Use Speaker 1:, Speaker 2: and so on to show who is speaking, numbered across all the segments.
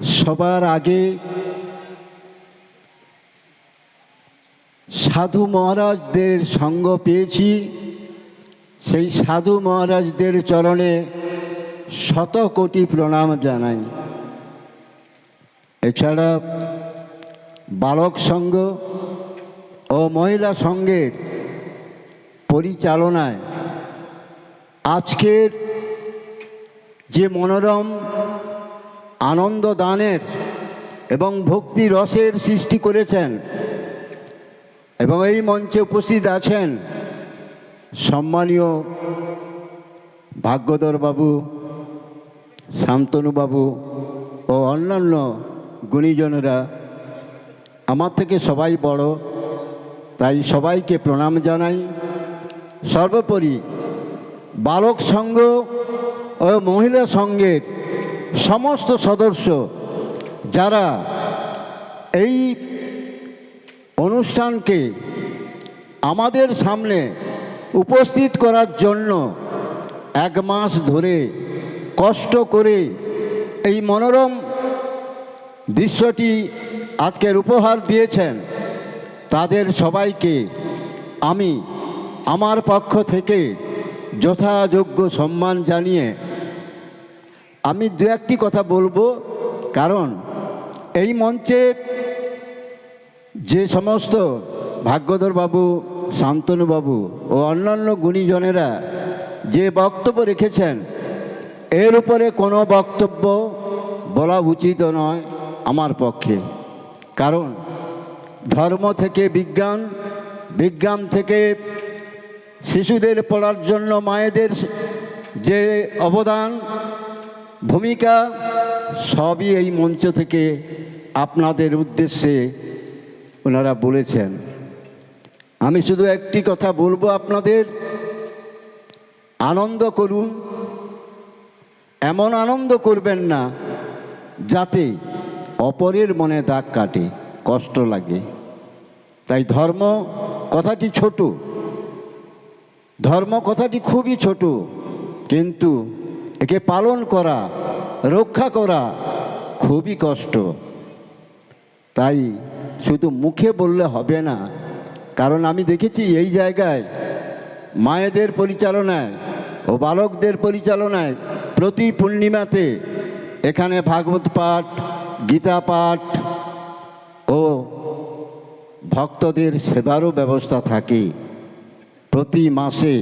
Speaker 1: সবার আগে সাধু মহারাজদের সঙ্গ পেয়েছি। সেই সাধু মহারাজদের চরণে শত কোটি প্রণাম জানাই। এছাড়া বালক সংঘ ও মহিলা সংঘের পরিচালনায় আজকের যে মনোরম আনন্দ দানের এবং ভক্তি রসের সৃষ্টি করেছেন এবং এই মঞ্চে উপস্থিত আছেন সম্মানীয় ভাগ্যধর বাবু, শান্তনু বাবু ও অন্যান্য গুণীজনেরা। আমার থেকে সবাই বড়, তাই সবাইকে প্রণাম জানাই। সর্বোপরি বালক সংঘ ও মহিলা সংঘের সমস্ত সদস্য যারা এই অনুষ্ঠানকে আমাদের সামনে উপস্থিত করার জন্য এক মাস ধরে কষ্ট করে এই মনোরম দৃশ্যটি আজকের উপহার দিয়েছেন, তাদের সবাইকে আমি আমার পক্ষ থেকে যথাযোগ্য সম্মান জানিয়ে আমি দু একটি কথা বলব। কারণ এই মঞ্চে যে সমস্ত ভাগ্যধর বাবু, শান্তনু বাবু ও অন্যান্য গুণীজনেরা যে বক্তব্য রেখেছেন, এর উপরে কোনো বক্তব্য বলা উচিত নয় আমার পক্ষে। কারণ ধর্ম থেকে বিজ্ঞান বিজ্ঞান থেকে শিশুদের পড়ার জন্য মায়েদের যে অবদান ভূমিকা সবই এই মঞ্চ থেকে আপনাদের উদ্দেশ্যে ওনারা বলেছেন। আমি শুধু একটি কথা বলব আপনাদের, আনন্দ করুন। এমন আনন্দ করবেন না যাতে অপরের মনে দাগ কাটে, কষ্ট লাগে। তাই ধর্ম কথাটি ছোট, ধর্ম কথাটি খুবই ছোট, কিন্তু একে পালন করা, রক্ষা করা খুবই কষ্ট। তাই শুধু মুখে বললে হবে না, কারণ আমি দেখেছি এই জায়গায় মায়েদের পরিচালনায় ও বালকদের পরিচালনায় প্রতি পূর্ণিমাতে এখানে ভাগবত পাঠ, গীতা পাঠ ও ভক্তদের সেবারও ব্যবস্থা থাকে প্রতি মাসে।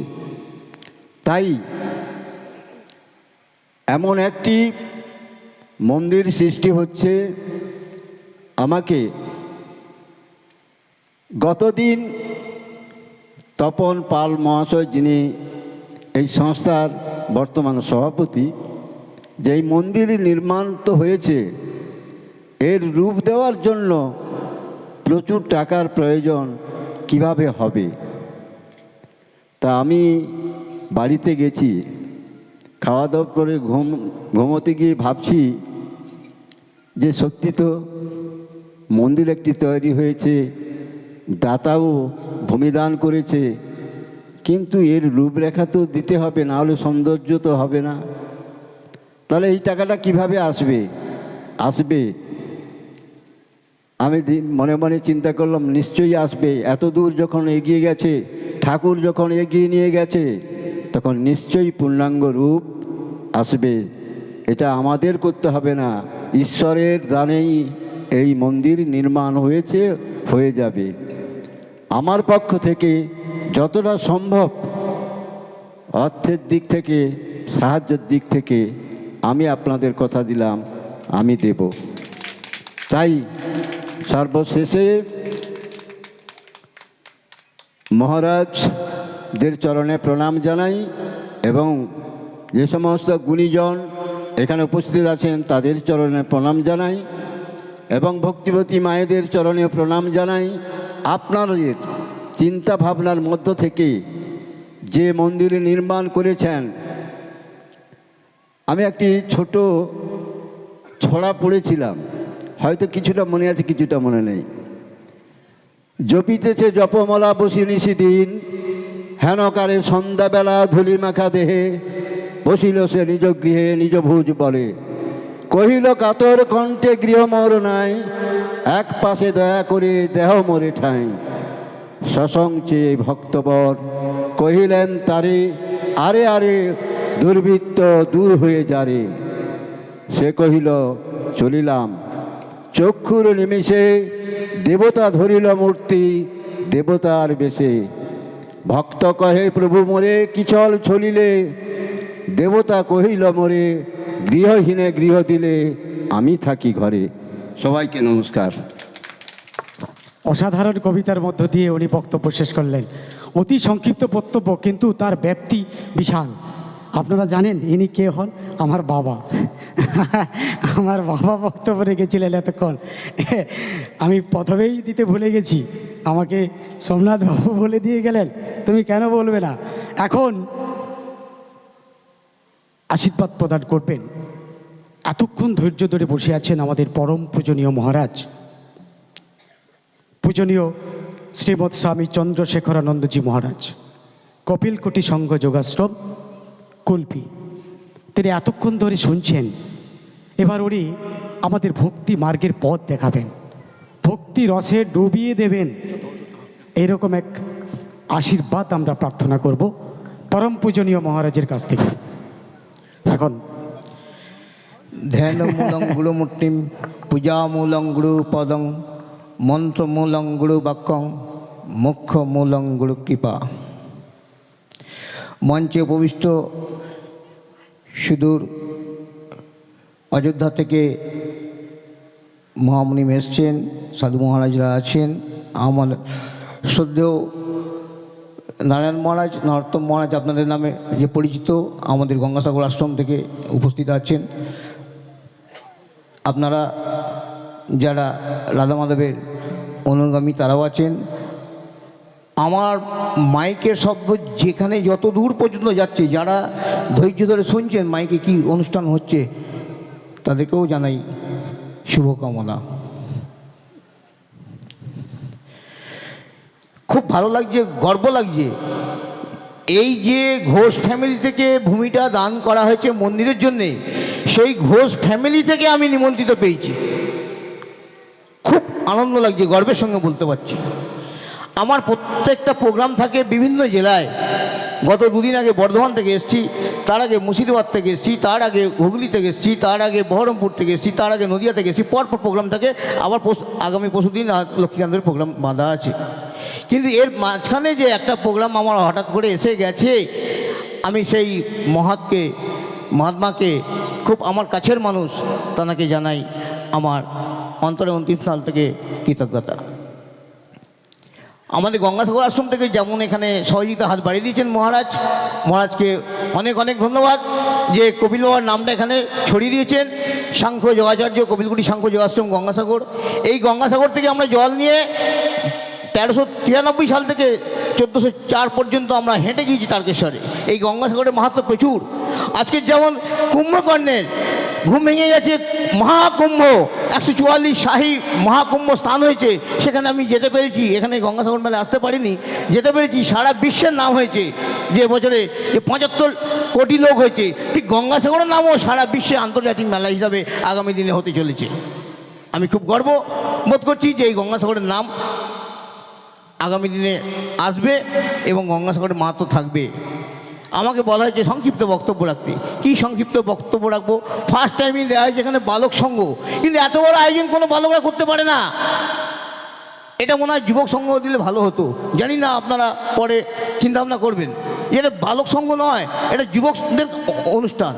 Speaker 1: তাই এমন একটি মন্দির সৃষ্টি হচ্ছে আমাকে গতদিন তপন পাল মহাশয়, যিনি এই সংস্থার বর্তমান সভাপতি যে এই মন্দির নির্মাণ তো হয়েছে, এর রূপ দেওয়ার জন্য প্রচুর টাকার প্রয়োজন কীভাবে হবে? তা আমি বাড়িতে গেছি। খাওয়া দাওয়া করে ঘুম, ঘুমোতে গিয়ে ভাবছি যে সত্যি তো মন্দির একটি তৈরি হয়েছে, দাতাও ভূমিদান করেছে, কিন্তু এর রূপরেখা তো দিতে হবে, না হলে সৌন্দর্য তো হবে না। তাহলে এই টাকাটা কীভাবে আসবে? আসবে? আমি মনে মনে চিন্তা করলাম, নিশ্চয়ই আসবে। এত দূর যখন এগিয়ে গেছে, ঠাকুর যখন এগিয়ে নিয়ে গেছে তখন নিশ্চয়ই পূর্ণাঙ্গ রূপ আসবে। এটা আমাদের করতে হবে না। ঈশ্বরের দানেই এই মন্দির নির্মাণ হয়েছে, হয়ে যাবে। আমার পক্ষ থেকে যতটা সম্ভব অর্থের দিক থেকে, সাহায্যের দিক থেকে আমি আপনাদের কথা দিলাম, আমি দেব। তাই সর্বশেষে মহারাজদের চরণে প্রণাম জানাই এবং যে সমস্ত গুণীজন এখানে উপস্থিত আছেন তাদের চরণে প্রণাম জানাই এবং ভক্তিবতী মায়েদের চরণে প্রণাম জানাই। আপনাদের চিন্তা ভাবনার মধ্য থেকে যে মন্দির নির্মাণ করেছেন, আমি একটি ছোট ছড়া পড়েছিলাম। হয়তো কিছুটা মনে আছে, কিছুটা মনে নেই। জপিতেছে জপমলা বসি নিশি দিন। হেনকারে সন্ধ্যাবেলা ধুলি মাখা দেহে বসিল সে নিজ গৃহে, নিজ ভুজ বলে। কহিল, কাতর কণ্ঠে গৃহ মর নাই, এক পাশে দয়া করে দেহ মরে ঠাই। ঠাঁই চেয়ে ভক্তবর, কহিলেন, তারে আরে আরে দুর্বৃত্ত দূর হয়ে যারে সে কহিল, চলিলাম। চক্ষুর নিমিষে দেবতা ধরিল মূর্তি দেবতার বেশে। ভক্ত কহে, প্রভু মোরে কিচল ছলিলে দেবতা কহিল, মরে, গৃহহীনে গৃহ দিলে, আমি থাকি ঘরে। সবাইকে নমস্কার।
Speaker 2: অসাধারণ কবিতার মধ্য দিয়ে উনি বক্তব্য শেষ করলেন। অতি সংক্ষিপ্ত বক্তব্য, কিন্তু তার ব্যাপ্তি বিশাল। আপনারা জানেন ইনি কে হন? আমার বাবা। আমার বাবা বক্তব্য রেখেছিলেন এতক্ষণ। আমি প্রথমেই দিতে ভুলে গেছি। আমাকে সোমনাথ বাবু বলে দিয়ে গেলেন। তুমি কেন বলবে না? এখন আশীর্বাদ প্রদান করবেন। এতক্ষণ ধৈর্য ধরে বসে আছেন আমাদের পরম পূজনীয় মহারাজ। পূজনীয় শ্রীমৎ স্বামী চন্দ্রশেখরানন্দজি মহারাজ। কপিলকোটি সংঘ যোগাশ্রম। কুলপি। তিনি এতক্ষণ ধরে শুনছেন, এবার উনি আমাদের ভক্তি মার্গের পথ দেখাবেন। ভক্তি রসে ডুবিয়ে দেবেন। এরকম এক আশীর্বাদ আমরা প্রার্থনা করব পরম পূজনীয় মহারাজের কাছ থেকে। এখন
Speaker 3: ধ্যানমূলং গুরুমূর্তিম পূজামূলং গুরুপদং মন্ত্রমূলং গুরু বাক্যং মুখ্যমূলং গুরু কৃপা মঞ্চে উপবিষ্ট সুদূর অযোধ্যা থেকে মহামণিম এসছেন, সাধু মহারাজরা আছেন, আমার শ্রদ্ধেয় নারায়ণ মহারাজ, নরোত্তম মহারাজ আপনাদের নামে যে পরিচিত, আমাদের গঙ্গাসাগর আশ্রম থেকে উপস্থিত আছেন। আপনারা যারা রাধা মাধবের অনুগামী তারাও আছেন। আমার মাইকের শব্দ যেখানে যত দূর পর্যন্ত যাচ্ছে, যারা ধৈর্য ধরে শুনছেন মাইকে কি অনুষ্ঠান হচ্ছে, তাদেরকেও জানাই শুভকামনা। খুব ভালো লাগছে, গর্ব লাগছে। এই যে ঘোষ ফ্যামিলি থেকে ভূমিটা দান করা হয়েছে মন্দিরের জন্যে, সেই ঘোষ ফ্যামিলি থেকে আমি নিমন্ত্রিত পেয়েছি। খুব আনন্দ লাগছে, গর্বের সঙ্গে বলতে পারছি। আমার প্রত্যেকটা প্রোগ্রাম থাকে বিভিন্ন জেলায়। গত দুদিন আগে বর্ধমান থেকে এসেছি, তার আগে মুর্শিদাবাদ থেকে এসেছি, তার আগে হুগলি থেকে এসেছি, তার আগে বহরমপুর থেকে এসেছি, তার আগে নদিয়া থেকে এসেছি, পরপর প্রোগ্রাম থাকে। আবার আগামী পরশু দিন লক্ষ্মীকান্তের প্রোগ্রাম বাঁধা আছে। কিন্তু এর মাঝখানে যে একটা প্রোগ্রাম আমার হঠাৎ করে এসে গেছে, আমি সেই মহাতকে, মহাত্মাকে খুব আমার কাছের মানুষ তাকে জানাই আমার অন্তরে অন্তিম সাল থেকে কৃতজ্ঞতা। আমাদের গঙ্গাসাগর আশ্রম থেকে যেমন এখানে সহযোগিতা হাত বাড়িয়ে দিয়েছেন মহারাজ, মহারাজকে অনেক অনেক ধন্যবাদ যে কপিল বাবার নামটা এখানে ছড়িয়ে দিয়েছেন। সাংখ্য যোগাচার্য কপিলগুড়ি সাংখ্য যোগাশ্রম গঙ্গাসাগর। এই গঙ্গাসাগর থেকে আমরা জল নিয়ে তেরোশো তিরানব্বই সাল থেকে চোদ্দোশো চার পর্যন্ত আমরা হেঁটে গিয়েছি তারকেশ্বরে। এই গঙ্গাসাগরের মাহাত্ম প্রচুর। আজকের যেমন কুম্ভকর্ণের ঘুম ভেঙে গেছে, মহাকুম্ভ, একশো চুয়াল্লিশ শাহী মহাকুম্ভ স্থান হয়েছে। সেখানে আমি যেতে পেরেছি, এখানে গঙ্গাসাগর মেলায় আসতে পারিনি। যেতে পেরেছি, সারা বিশ্বের নাম হয়েছে। যে বছরে যে পঁচাত্তর কোটি লোক হয়েছে, ঠিক গঙ্গাসাগরের নামও সারা বিশ্বে আন্তর্জাতিক মেলা হিসাবে আগামী দিনে হতে চলেছে। আমি খুব গর্ব বোধ করছি যে এই গঙ্গাসাগরের নাম আগামী দিনে আসবে এবং গঙ্গাসাগরের মাহাত্ম থাকবে। আমাকে বলা হয়েছে সংক্ষিপ্ত বক্তব্য রাখতে। কি সংক্ষিপ্ত বক্তব্য রাখব? ফার্স্ট টাইমই দেওয়া হয়েছে এখানে বালক সংঘ। কিন্তু এত বড় আয়োজন কোনো বালকরা করতে পারে না। এটা মনে হয় যুবক সংঘ দিলে ভালো হতো। জানি না আপনারা পরে চিন্তাভাবনা করবেন। এটা বালক সংঘ নয়, এটা যুবকদের অনুষ্ঠান।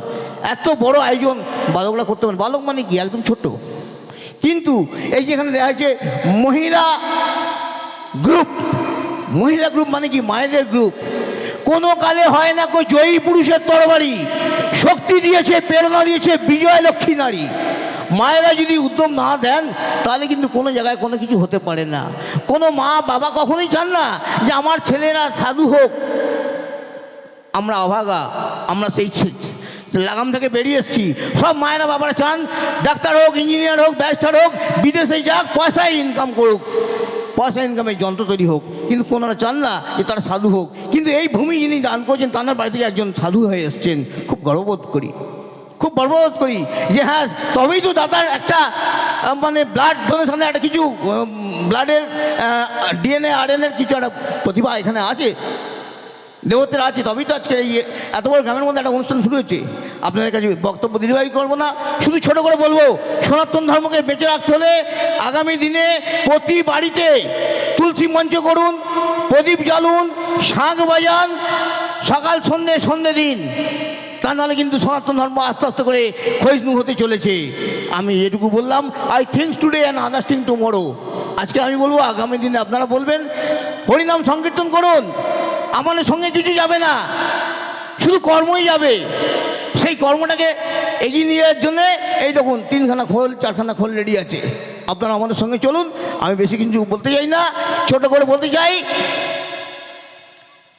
Speaker 3: এত বড় আয়োজন বালকরা করতে পারে বালক মানে কি? একদম ছোট কিন্তু এই যে এখানে দেওয়া হয়েছে মহিলা গ্রুপ মহিলা গ্রুপ মানে কি? মায়েদের গ্রুপ কোনো কালে হয় না কো জয়ী পুরুষের তরবারি। শক্তি দিয়েছে, প্রেরণা দিয়েছে বিজয় লক্ষ্মী নারী। মায়েরা যদি উদ্যম না দেন, তাহলে কিন্তু কোনো জায়গায় কোনো কিছু হতে পারে না। কোনো মা বাবা কখনোই চান না যে আমার ছেলেরা সাধু হোক। আমরা অভাগা, আমরা সেই লাগাম থেকে বেরিয়ে এসেছি। সব মায়েরা বাবারা চান, ডাক্তার হোক, ইঞ্জিনিয়ার হোক, ব্যারিস্টার হোক, বিদেশে যাক, পয়সায় ইনকাম করুক। পয়সা ইনকামের যন্ত্র তৈরি হোক, কিন্তু কোনারা চান না যে তারা সাধু হোক। কিন্তু এই ভূমি যিনি দান করছেন, তাঁর বাড়ি থেকে একজন সাধু হয়ে এসছেন। খুব গর্ববোধ করি। খুব গর্ববোধ করি যে হ্যাঁ তবেই তো দাদার একটা মানে ব্লাড ডোনেশনে একটা কিছু ব্লাডের ডিএনএ আরএনএর কিছু একটা প্রতিভা এখানে আছে। দেবতের আছে, তবেই তো আজকের এই এত বড় গ্রামের মধ্যে একটা অনুষ্ঠান শুরু হয়েছে। আপনাদের কাছে বক্তব্য দীর্ঘায়ী করব না। শুধু ছোট করে বলব, সনাতন ধর্মকে বেঁচে রাখতে হলে আগামী দিনে প্রতি বাড়িতে তুলসী মঞ্চ করুন, প্রদীপ জ্বালুন, শাঁখ বাজান, সকাল সন্ধে সন্ধে দিন। তা নাহলে কিন্তু সনাতন ধর্ম আস্তে আস্তে করে ক্ষয়িষ্ণু হতে চলেছে। আমি এটুকু বললাম I thinks today and understanding tomorrow আজকে আমি বলব, আগামী দিনে আপনারা বলবেন, হরিনাম সংকীর্তন করুন। আমাদের সঙ্গে কিছু যাবে না। শুধু কর্মই যাবে। সেই কর্মটাকে এগিয়ে নিয়ে যাওয়ার জন্যে এই দেখুন, তিনখানা খোল, চারখানা খোল রেডি আছে। আপনারা আমাদের সঙ্গে চলুন, আমি বেশি কিছু বলতে চাই না, ছোট করে বলতে চাই।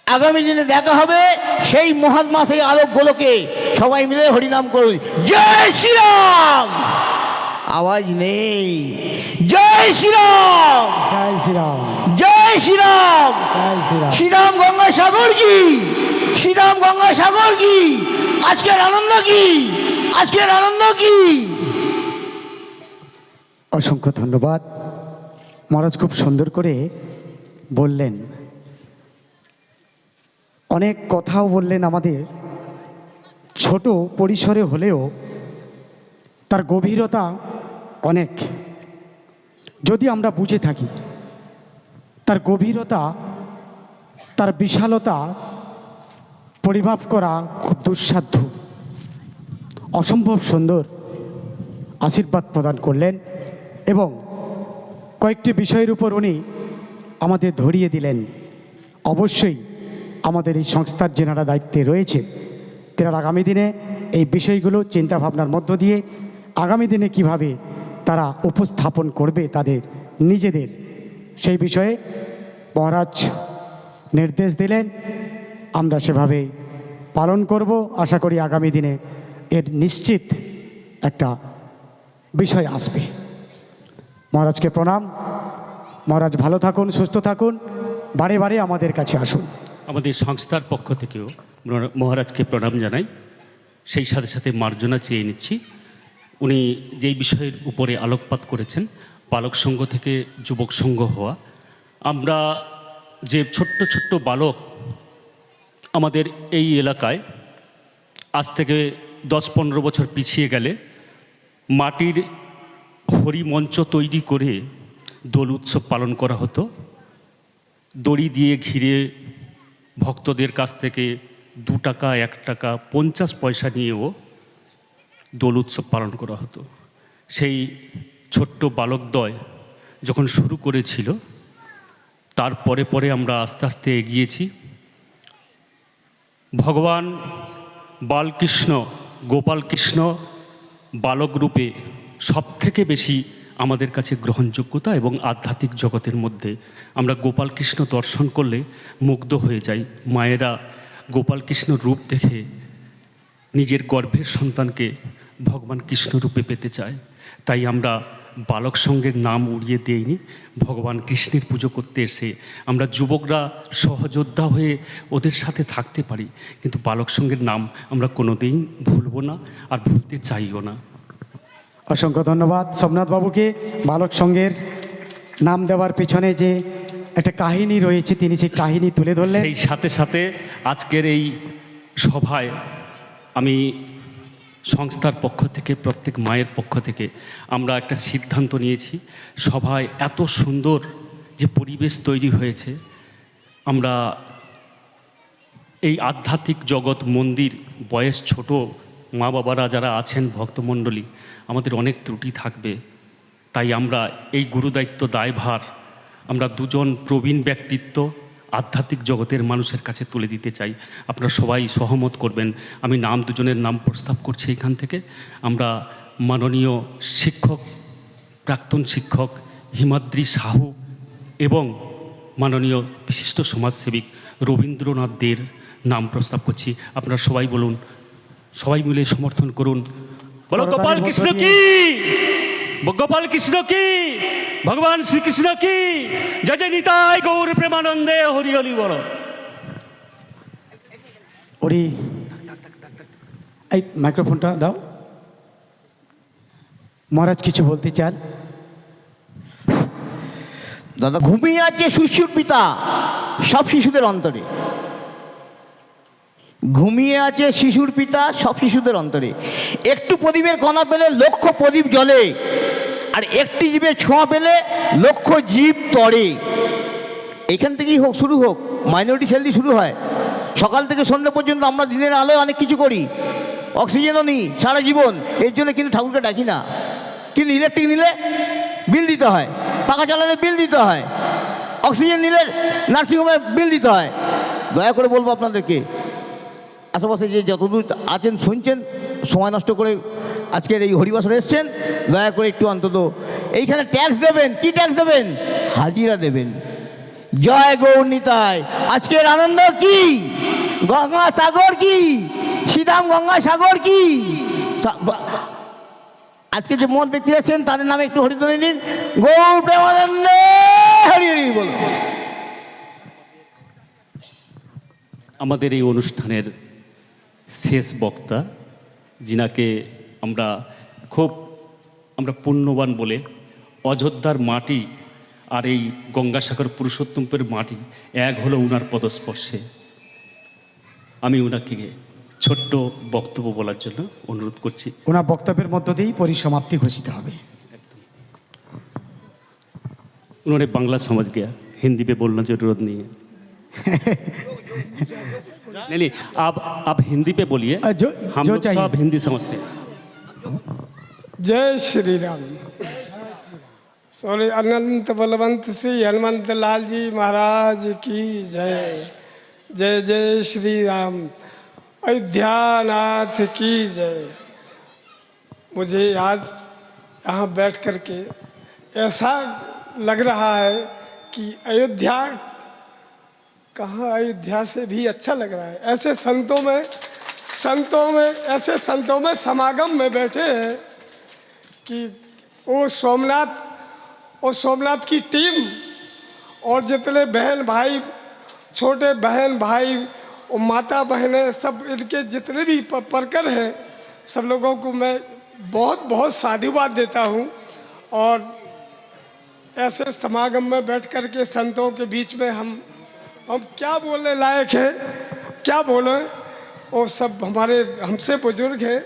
Speaker 3: আগামী দিনে দেখা হবে সেই মহাত্মা, সেই আলোক গোলকে সবাই মিলে হরিনাম করুন। জয় শ্রীরাম! আওয়াজ নেই। জয় শ্রীরাম!
Speaker 2: জয় শ্রীরাম।
Speaker 3: জয় শ্রীরাম।
Speaker 2: শ্রীরাম।
Speaker 3: শ্রীরাম গঙ্গা সাগর কি? শ্রীরাম গঙ্গা সাগর কি? আজকের আনন্দ কি? আজকের আনন্দ কি?
Speaker 2: অসংখ্য ধন্যবাদ। মহারাজ খুব সুন্দর করে বললেন। অনেক কথাও বললেন আমাদের। ছোট পরিসরে হলেও তার গভীরতা অনেক। যদি আমরা বুঝে থাকি। তার গভীরতা, তার বিশালতা পরিমাপ করা খুব দুঃসাধ্য। অসম্ভব সুন্দর আশীর্বাদ প্রদান করলেন এবং কয়েকটি বিষয়ের উপর উনি আমাদের ধরিয়ে দিলেন। অবশ্যই আমাদের এই সংস্থার যেনারা দায়িত্বে রয়েছে, তেনারা আগামী দিনে এই বিষয়গুলো চিন্তাভাবনার মধ্য দিয়ে আগামী দিনে কীভাবে তারা উপস্থাপন করবে তাদের নিজেদের সেই বিষয়ে মহারাজ নির্দেশ দিলেন, আমরা সেভাবে পালন করব। আশা করি আগামী দিনে এর নিশ্চিত একটা বিষয় আসবে। মহারাজকে প্রণাম। মহারাজ ভালো থাকুন, সুস্থ থাকুন। বারে বারে আমাদের কাছে আসুন।
Speaker 4: আমাদের সংস্থার পক্ষ থেকেও মহারাজকে প্রণাম জানাই। সেই সাথে সাথে মার্জনা চেয়ে নিচ্ছি। উনি যেই বিষয়ের উপরে আলোকপাত করেছেন বালক সংঘ থেকে যুবক সংঘ হওয়া। আমরা যে ছোট্ট ছোট্ট বালক আমাদের এই এলাকায় আজ থেকে দশ পনেরো বছর পিছিয়ে গেলে মাটির হরিমঞ্চ তৈরি করে দোল উৎসব পালন করা হতো। দড়ি দিয়ে ঘিরে ভক্তদের কাছ থেকে দু টাকা, এক টাকা, পঞ্চাশ পয়সা নিয়েও দোল উৎসব পালন করা হতো। সেই ছোট্ট বালকদ্বয় যখন শুরু করেছিল তারপরে পরে আমরা আস্তে আস্তে এগিয়েছি। ভগবান বালকৃষ্ণ, গোপালকৃষ্ণ বালক রূপে সব থেকে বেশি আমাদের কাছে গ্রহণযোগ্যতা এবং আধ্যাত্মিক জগতের মধ্যে আমরা গোপালকৃষ্ণ দর্শন করলে মুগ্ধ হয়ে যাই। মায়েরা গোপালকৃষ্ণ রূপ দেখে নিজের গর্ভের সন্তানকে ভগবান কৃষ্ণ রূপে পেতে চায়। তাই আমরা বালক সঙ্গের নাম উড়িয়ে দেইনি ভগবান কৃষ্ণের পুজো করতে এসে আমরা যুবকরা সহযোদ্ধা হয়ে ওদের সাথে থাকতে পারি। কিন্তু বালক সঙ্গের নাম আমরা কোনোদিন ভুলবো না আর ভুলতে চাইও না।
Speaker 2: অসংখ্য ধন্যবাদ সোমনাথ বাবুকে বালক সঙ্গের নাম দেওয়ার পিছনে যে একটা কাহিনী রয়েছে তিনি সেই কাহিনী তুলে ধরলেন।
Speaker 4: সেই সাথে সাথে আজকের এই সভায় আমি সংস্থার পক্ষ থেকে, প্রত্যেক মায়ের পক্ষ থেকে আমরা একটা সিদ্ধান্ত নিয়েছি, সভায় এত সুন্দর যে পরিবেশ তৈরি হয়েছে, আমরা এই আধ্যাত্মিক জগৎ মন্দির, বয়স ছোট, মা বাবারা যারা আছেন ভক্তমণ্ডলী, আমাদের অনেক ত্রুটি থাকবে। তাই আমরা এই গুরুদায়িত্ব দায়ভার, আমরা দুজন প্রবীণ ব্যক্তিত্ব আধ্যাত্মিক জগতের মানুষের কাছে তুলে দিতে চাই। আপনারা সবাই সহমত করবেন। আমি নাম দুজনের নাম প্রস্তাব করছি এখান থেকে। আমরা মাননীয় শিক্ষক প্রাক্তন শিক্ষক হিমাদ্রি সাহু এবং মাননীয় বিশিষ্ট সমাজসেবিক রবীন্দ্রনাথ দের নাম প্রস্তাব করছি। আপনারা সবাই বলুন সবাই মিলে সমর্থন করুন। বলো গোপাল কৃষ্ণ। কি? গোপাল কৃষ্ণ কি? ভগবান শ্রীকৃষ্ণ কি? জয় জয় নিতাই গৌর প্রেমানন্দে হরি হরি বল।
Speaker 2: ওরে এই মাইক্রোফোনটা দাও। মহারাজ কিছু বলতে চান?
Speaker 3: দাদা ঘুমিয়ে আছে শিশুর পিতা সব শিশুদের অন্তরে। ঘুমিয়ে আছে শিশুর পিতা, সব শিশুদের অন্তরে। একটু প্রদীপের কণা পেলে লক্ষ প্রদীপ জ্বলে, আর একটি জীবের ছোঁয়া পেলে লক্ষ জীব তরে। এখান থেকেই হোক, শুরু হোক মাইনরিটি দিয়ে শুরু হয়। সকাল থেকে সন্ধ্যা পর্যন্ত আমরা দিনের আলোয় অনেক কিছু করি। অক্সিজেনও নিই, সারা জীবন। এর জন্য কিন্তু ঠাকুরকে ডাকি না। কিন্তু ইলেকট্রিক নিলে বিল দিতে হয়, পাখা চালালে বিল দিতে হয়। অক্সিজেন নিলে নার্সিংহোমে বিল দিতে হয়। দয়া করে বলব আপনাদেরকে আশেপাশে যে যতদূর আছেন, শুনছেন, সময় নষ্ট করে আজকের এই হরিবাসরে এসছেন, দয়া করে একটু অন্তত এইখানে ট্যাক্স দেবেন, কি ট্যাক্স দেবেন? হাজিরা দেবেন। জয় গৌরনীতায় আজকের আনন্দ কি? গঙ্গা সাগর কি? শ্রীরাম গঙ্গা সাগর কি? আজকে যে মহৎ ব্যক্তি আছেন, তাদের নামে একটু হরিধ্বনি নিন। গৌর প্রেমানন্দে হরি হরি বলুন।
Speaker 4: আমাদের এই অনুষ্ঠানের শেষ বক্তা যিনাকে আমরা খুব আমরা পুণ্যবান বলে অযোধ্যার মাটি আর এই গঙ্গাসাগর পুরুষোত্তমপুরের মাটি এক হলো উনার পদস্পর্শে আমি ওনাকে ছোট্ট বক্তব্য বলার জন্য অনুরোধ করছি
Speaker 2: ওনার বক্তব্যের মধ্য দিয়েই পরিসমাপ্তি ঘোষিত হবে
Speaker 4: उन्होंने बांग्ला समझ गया हिंदी पे बोलना जरूरत नहीं है नहीं नहीं आप आप हिंदी पे बोलिए।
Speaker 2: जो-
Speaker 4: हम
Speaker 2: जो
Speaker 4: लोग
Speaker 2: चाहिए।
Speaker 4: सब हिंदी समझते हैं।
Speaker 5: जय श्री राम सॉरी अनंत बलवंत श्री हनुमंत लाल जी महाराज की जय। जय जय श्री राम अयोध्यानाथ की जय। मुझे आज यहाँ बैठ कर के ऐसा लग रहा है कि अयोध्या कहाँ अयोध्या से भी अच्छा लग रहा है। ऐसे संतों में संतों में, ऐसे संतों में समागम में बैठे हैं कि वो सोमनाथ और सोमनाथ की टीम और जितने बहन भाई, छोटे बहन भाई और माता बहनें सब इनके जितने भी परकर हैं, सब लोगों को मैं बहुत बहुत साधुवाद देता हूँ और ऐसे समागम में बैठ कर के संतों के बीच में हम हम क्या बोलने लायक है क्या बोले वो सब हमारे हमसे बुजुर्ग हैं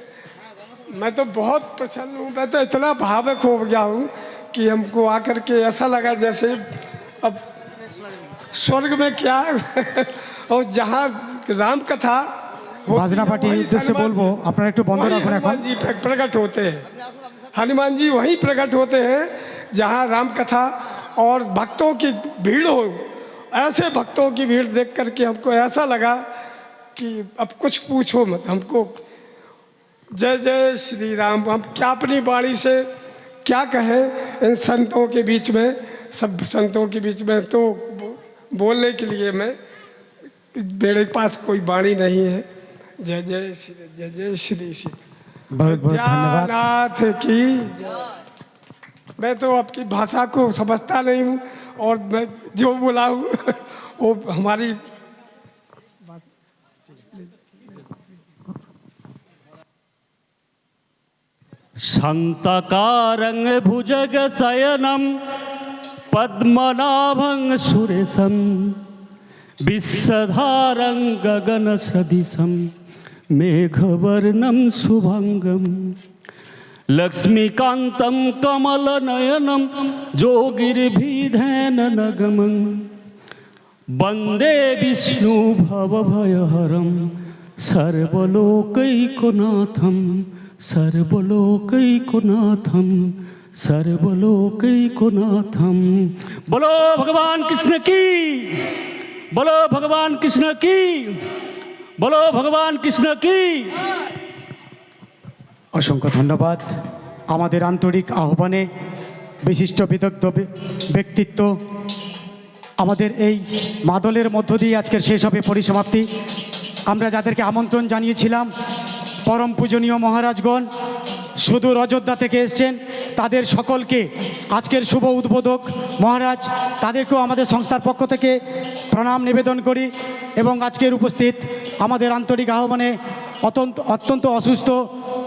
Speaker 5: मैं तो बहुत प्रसन्न हूँ मैं तो इतना भावुक हो गया हूँ कि हमको आकर के ऐसा लगा जैसे अब स्वर्ग में क्या और जहाँ राम कथा होती
Speaker 2: বাজনা
Speaker 5: है,
Speaker 2: পার্টি
Speaker 5: वहीं
Speaker 2: উদ্দেশ্যে
Speaker 5: हनुमान-
Speaker 2: বলবো আপনারা একটু বন্ধ
Speaker 5: वहीं
Speaker 2: রাখুন এখন
Speaker 5: हनुमान जी प्र- प्रकट होते हैं हनुमान जी वहीं प्रकट होते हैं जहाँ राम कथा और भक्तों की भीड़ हो ऐसे भक्तों की भीड़ देख करके हमको ऐसा लगा कि अब कुछ पूछो मत हमको जय जय श्री राम हम क्या अपनी बाणी से क्या कहें इन संतों के बीच में सब संतों के बीच में तो बोलने के लिए मैं मेरे पास कोई बाणी नहीं है जय जय श्री जय जय श्री श्री
Speaker 2: बहुत बहुत धन्यवाद
Speaker 5: की जय। मैं तो आपकी भाषा को समझता नहीं हूँ और मैं जो बोला हूँ, वो हमारी
Speaker 4: शान्ताकारं भुजगशयनं पद्मनाभं सुरेशं विश्वधारं गगनसदृशं मेघवर्णं लक्ष्मीकांतम कमल नयनम जोगिर्भिधन नगम। वंदे विष्णु भवभयहरम सर्वलोकनाथम सर्वलोकनाथम सर्वलोकनाथम बोलो भगवान कृष्ण की, बोलो भगवान कृष्ण की, बोलो भगवान कृष्ण की।
Speaker 2: অসংখ্য ধন্যবাদ। আমাদের আন্তরিক আহ্বানে বিশিষ্ট বিদগ্ধ ব্যক্তিত্ব, আমাদের এই মাদলের মধ্য দিয়ে আজকের শেষ হবে পরিসমাপ্তি। আমরা যাদেরকে আমন্ত্রণ জানিয়েছিলাম, পরম পূজনীয় মহারাজগণ সুদূর অযোধ্যা থেকে এসছেন, তাদের সকলকে আজকের শুভ উদ্বোধক মহারাজ, তাদেরকেও আমাদের সংস্থার পক্ষ থেকে প্রণাম নিবেদন করি এবং আজকের উপস্থিত আমাদের আন্তরিক আহ্বানে অত্যন্ত অত্যন্ত অসুস্থ,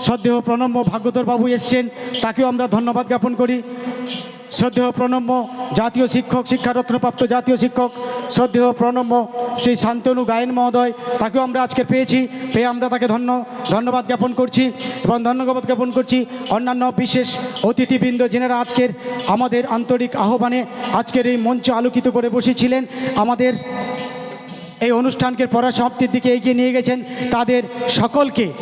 Speaker 2: শ্রদ্ধেয় প্রণম্য ভাগ্যধর বাবু এসছেন, তাকেও আমরা ধন্যবাদ জ্ঞাপন করি। শ্রদ্ধেয় প্রণম্য জাতীয় শিক্ষক, শিক্ষারত্নপ্রাপ্ত জাতীয় শিক্ষক, শ্রদ্ধেয় প্রণম্য শ্রী শান্তনু গায়েন মহোদয়, তাকেও আমরা আজকে পেয়েছি, পেয়ে আমরা তাকে ধন্য, ধন্যবাদ জ্ঞাপন করছি এবং ধন্যবাদ জ্ঞাপন করছি অন্যান্য বিশেষ অতিথিবৃন্দ যেনারা আজকের আমাদের আন্তরিক আহ্বানে, আজকের এই মঞ্চ আলোকিত করে বসেছিলেন। আমাদের এই অনুষ্ঠানকে পরাসমাপ্তির দিকে এগিয়ে নিয়ে গেছেন তাদের সকলকে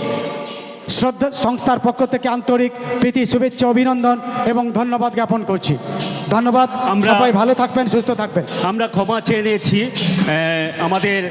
Speaker 2: শ্রদ্ধা সংস্থার পক্ষ থেকে আন্তরিক প্রীতি শুভেচ্ছা অভিনন্দন এবং ধন্যবাদ জ্ঞাপন করছি। ধন্যবাদ।
Speaker 4: আমরা-
Speaker 2: সবাই ভালো থাকবেন সুস্থ থাকবেন।
Speaker 4: আমরা ক্ষমা চেয়ে নিয়েছি আমাদের